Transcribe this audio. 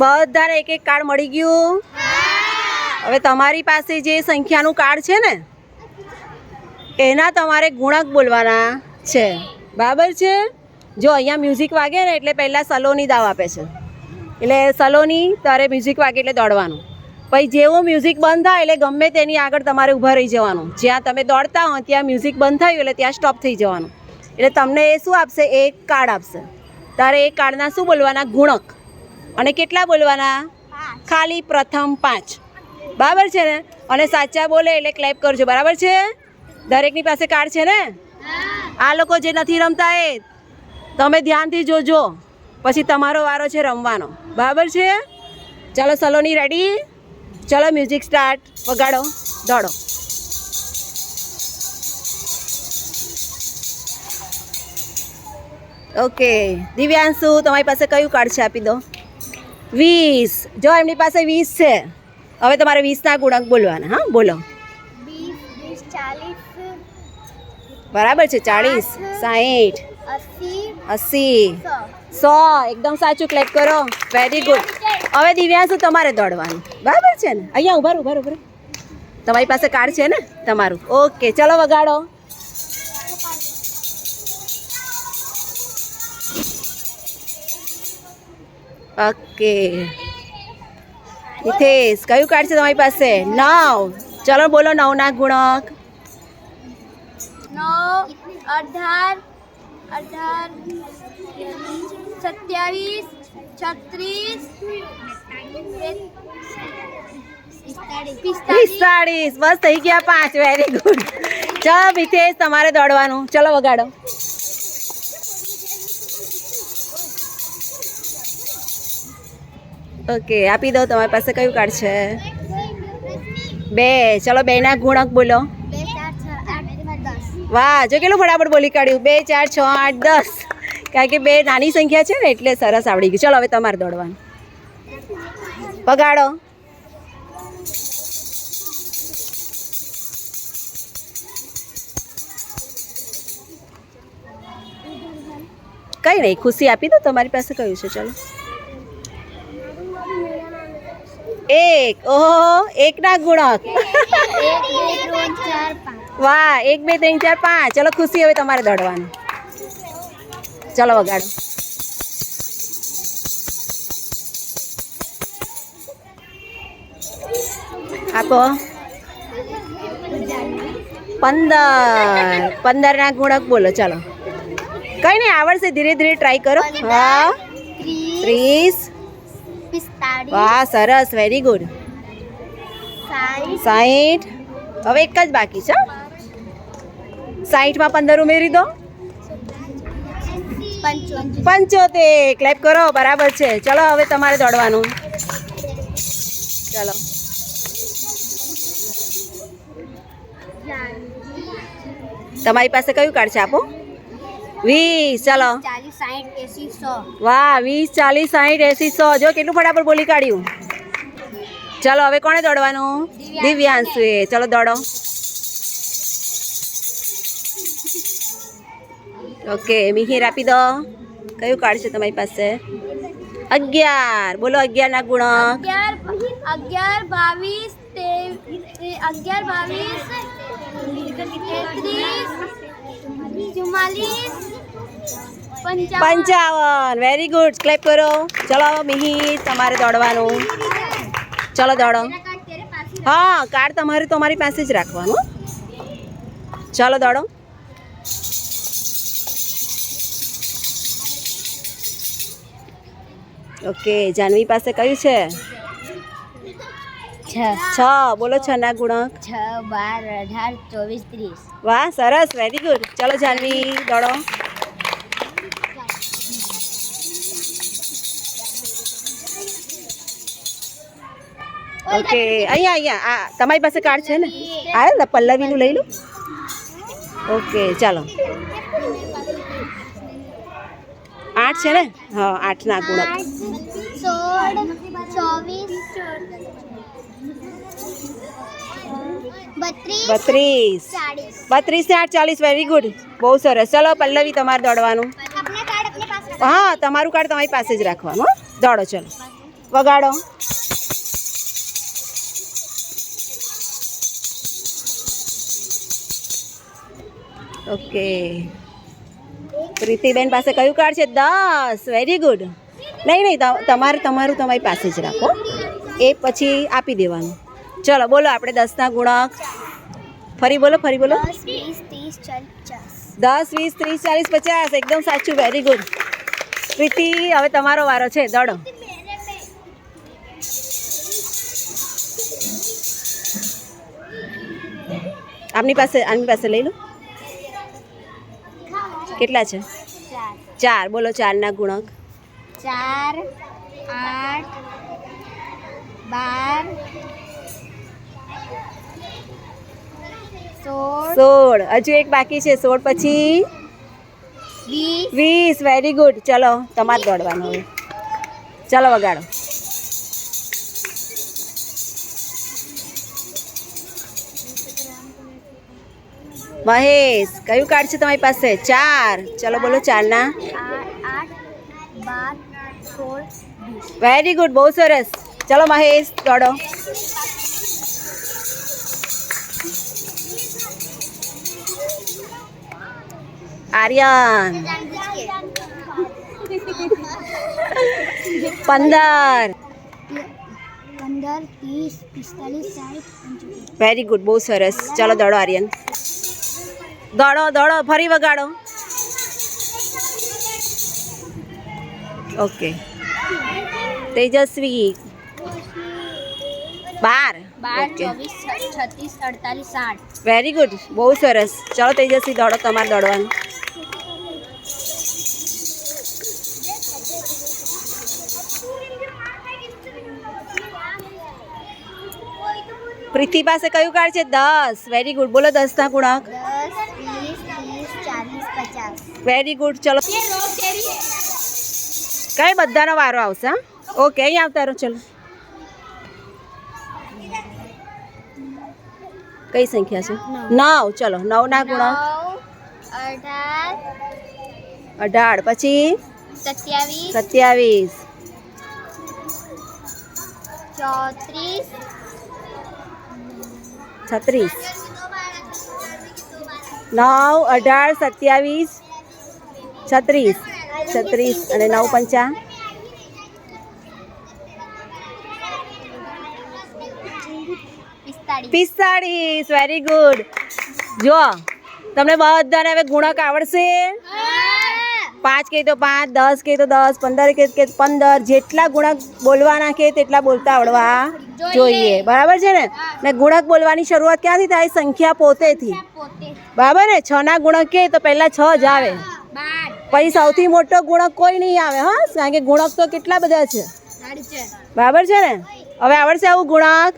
બધાને એક એક કાર્ડ મળી ગયું. હવે તમારી પાસે જે સંખ્યાનું કાર્ડ છે ને, એના તમારે ગુણક બોલવાના છે. બરાબર છે? જો અહીંયા મ્યુઝિક વાગે ને એટલે પહેલાં સલોની દાવ આપે છે. એટલે સલોની, તારે મ્યુઝિક વાગે એટલે દોડવાનું. પછી જેવું મ્યુઝિક બંધ થાય એટલે ગમે તેની આગળ તમારે ઊભા રહી જવાનું. જ્યાં તમે દોડતા હો ત્યાં મ્યુઝિક બંધ થયું એટલે ત્યાં સ્ટોપ થઈ જવાનું. એટલે તમને એ શું આપશે? એક કાર્ડ આપશે. તારે એ કાર્ડના શું બોલવાના? ગુણક. અને કેટલા બોલવાના? ખાલી પ્રથમ પાંચ. બરાબર છે ને? અને સાચા બોલે એટલે ક્લેપ કરજો. બરાબર છે? દરેકની પાસે કાર્ડ છે ને? આ લોકો જે નથી રમતા એ તમે ધ્યાનથી જોજો. પછી તમારો વારો છે રમવાનો. બરાબર છે? ચાલો સલોની રેડી ચાલો મ્યુઝિક સ્ટાર્ટ વગાડો. દોડો. ઓકે દિવ્યાંશુ તમારી પાસે કયું કાર્ડ છે? આપી દો. વીસ. જો એમની પાસે વીસ છે. હવે તમારે વીસના ગુણાંક બોલવાના હા? બોલો. બરાબર છે ચાળીસ સાહીઠ અસી સો. એકદમ સાચું ક્લેક કરો. વેરી ગુડ હવે દિવ્યાંશુ તમારે દોડવાનું. બરાબર છે ને? અહીંયા ઉભાર ઉભાર ઉભાર તમારી પાસે કાર્ડ છે ને? તમારું. ઓકે ચલો વગાડો. ઓકે. હિતેશ કયું કાર્ડ છે તમારી પાસે? નવ. ચલો બોલો નવના ગુણક. નવ અઢાર અઢાર સત્યાવીસ છત્રીસ પિસ્તાળીસ. બસ થઈ ગયા પાંચ. વેરી ગુડ ચલો મિથેશ તમારે દોડવાનું. ચલો વગાડો. ઓકે આપી દો તમારી પાસે કયું કાર્ડ છે? બે ચલો ગુણક બોલો. બે છ આઠ દસ. વાહ જો કેટલું ફટાફટ બોલી કાઢ્યું. બે ચાર છ આઠ દસ. કારણ કે બે નાની સંખ્યા છે ને એટલે સરસ આવડી ગયું. ચલો હવે તમારે દોડવાનું. વગાડો કઈ નહીં ખુશી આપી દો. તમારી પાસે કયું છે? ચલો. એક. ઓહો, એકના ગુણક. વાહ, એક, બે, ત્રણ, ચાર, પાંચ. ચલો, ખુશી હવે તમારે દોડવાનું. ચલો, વગાડો. આપો. પંદર. પંદરના ગુણક બોલો, ચલો. કઈ નહીં, આવડશે, ધીરે ધીરે ટ્રાય કરો. હા. ત્રીસ. પિસ્તાળીસ વાહ સરસ વેરી ગુડ સાઠ હવે એક જ બાકી છે સાઠમાં પંદર ઉમેરી દો. પંચોતેર. ક્લેપ કરો બરાબર છે. ચલો હવે તમારે દોડવાનું. ચલો. તમારી પાસે કયું કાર્ડ છે આપો? વીસ ચાલો. વાહ વીસ ચાલીસ સાહીઠ એસી સો. જો કેટલું ફટાફટ બોલી કાઢ્યું. ચાલો હવે કોણે દોડવાનું? દિવ્યાંશુએ. ચલો દોડો. ઓકે મિહિર આપી દો. કયું કાર્ડ છે તમારી પાસે? અગિયાર. બોલો અગિયારના ગુણક અગિયાર અગિયાર બાવીસ અગિયાર બાવીસ ચુમ્માલીસ પંચાવન. વેરી ગુડ ક્લેપ કરો. ચલો મિહિર તમારે દોડવાનું. ચલો દોડો. હા કાર્ડ તમારે તમારી પાસે જ રાખવાનું. ચલો દોડો. ઓકે જાનવી પાસે કયું છે? છ. છ. બોલો છ ના ગુણક. છ બાર અઢાર ચોવીસ ત્રીસ. વાહ સરસ. વેરી ગુડ ચલો જાનવી દોડો. ઓકે અહીંયા અહીંયા આ તમારી પાસે કાર્ડ છે ને? આ ને પલ્લવીનું લઈ લઉં ઓકે ચાલો. આઠ છે ને? હા આઠના ગુણ બત્રીસ. બત્રીસ ને આઠ ચાલીસ વેરી ગુડ બહુ સરસ. ચલો પલ્લવી તમારે દોડવાનું. હા તમારું કાર્ડ તમારી પાસે જ રાખવાનું દોડો ચલો. વગાડો. ઓકે. પ્રીતિબેન પાસે કયું કાર્ડ છે? દસ. વેરી ગુડ નહીં નહીં તમારે તમારું તમારી પાસે જ રાખો. એ પછી આપી દેવાનું. ચલો બોલો આપણે દસના ગુણક. ફરી બોલો ફરી બોલો. દસ વીસ ત્રીસ ચાલીસ પચાસ. દસ વીસ ત્રીસ ચાલીસ પચાસ. એકદમ સાચું વેરી ગુડ પ્રીતિ હવે તમારો વારો છે. દોડો. આપની પાસે આમની પાસે લઈ લો. કેટલા છે? ચાર. બોલો ચારના ગુણક. ચાર આઠ બાર સોળ હજુ એક બાકી છે. સોળ પછી વીસ. વીસ. વેરી ગુડ ચલો તમારે દોડવાનું હવે. ચલો વગાડો. મહેશ કયું કાર્ડ છે તમારી પાસે? ચાર. ચલો બોલો ચારના. વેરી ગુડ બહુ સરસ. ચલો મહેશ દોડો. આર્યન. પંદર. પંદર ત્રીસ પિસ્તાલીસ સાઠ વેરી ગુડ બહુ સરસ. ચલો દોડો આર્યન. દોડો દોડો ફરી વગાડો. ઓકે તેજસ્વી. બાર. બાર ચોવીસ છત્રીસ અડતાલીસ સાઠ વેરી ગુડ બહુ સરસ. ચલો તેજસ્વી દોડો તમારે દોડવાનું. પ્રીતિ પાસે કયું કાર્ડ છે? દસ. વેરી ગુડ બોલો દસના ગુણક દસ વીસ ત્રીસ ચાલીસ પચાસ વેરી ગુડ ચલો. કઈ બધાનો વારો આવશે? ઓકે અહીં આવતા રહો ચલો. કઈ સંખ્યા છે? નવ. ચલો નવના ના ગુણો. અઢાર. પછી? સત્યાવીસ. સત્યાવીસ. ચોત્રીસ. છત્રીસ. નવ અઢાર સત્યાવીસ. છત્રીસ. છત્રીસ અને નવ પંચા. પિસ્તાળીસ. વેરી ગુડ જો તમને બધાને હવે ગુણક આવડશે? પાંચ કહે તો પાંચ દસ કહે તો દસ પંદર કહે કે પંદર. જેટલા ગુણક બોલવાના કે તેટલા બોલતા આવડવા જોઈએ. બરાબર છે ને? ને ગુણક બોલવાની શરૂઆત ક્યાંથી થાય? સંખ્યા પોતેથી. બરાબર ને? છ ના ગુણક કહે તો પહેલા છ જ આવે. પછી સૌથી મોટો ગુણક કોઈ નહીં આવે હા? કારણ કે ગુણક તો કેટલા બધા છે? બરાબર છે ને? હવે આવડશે આવું ગુણક?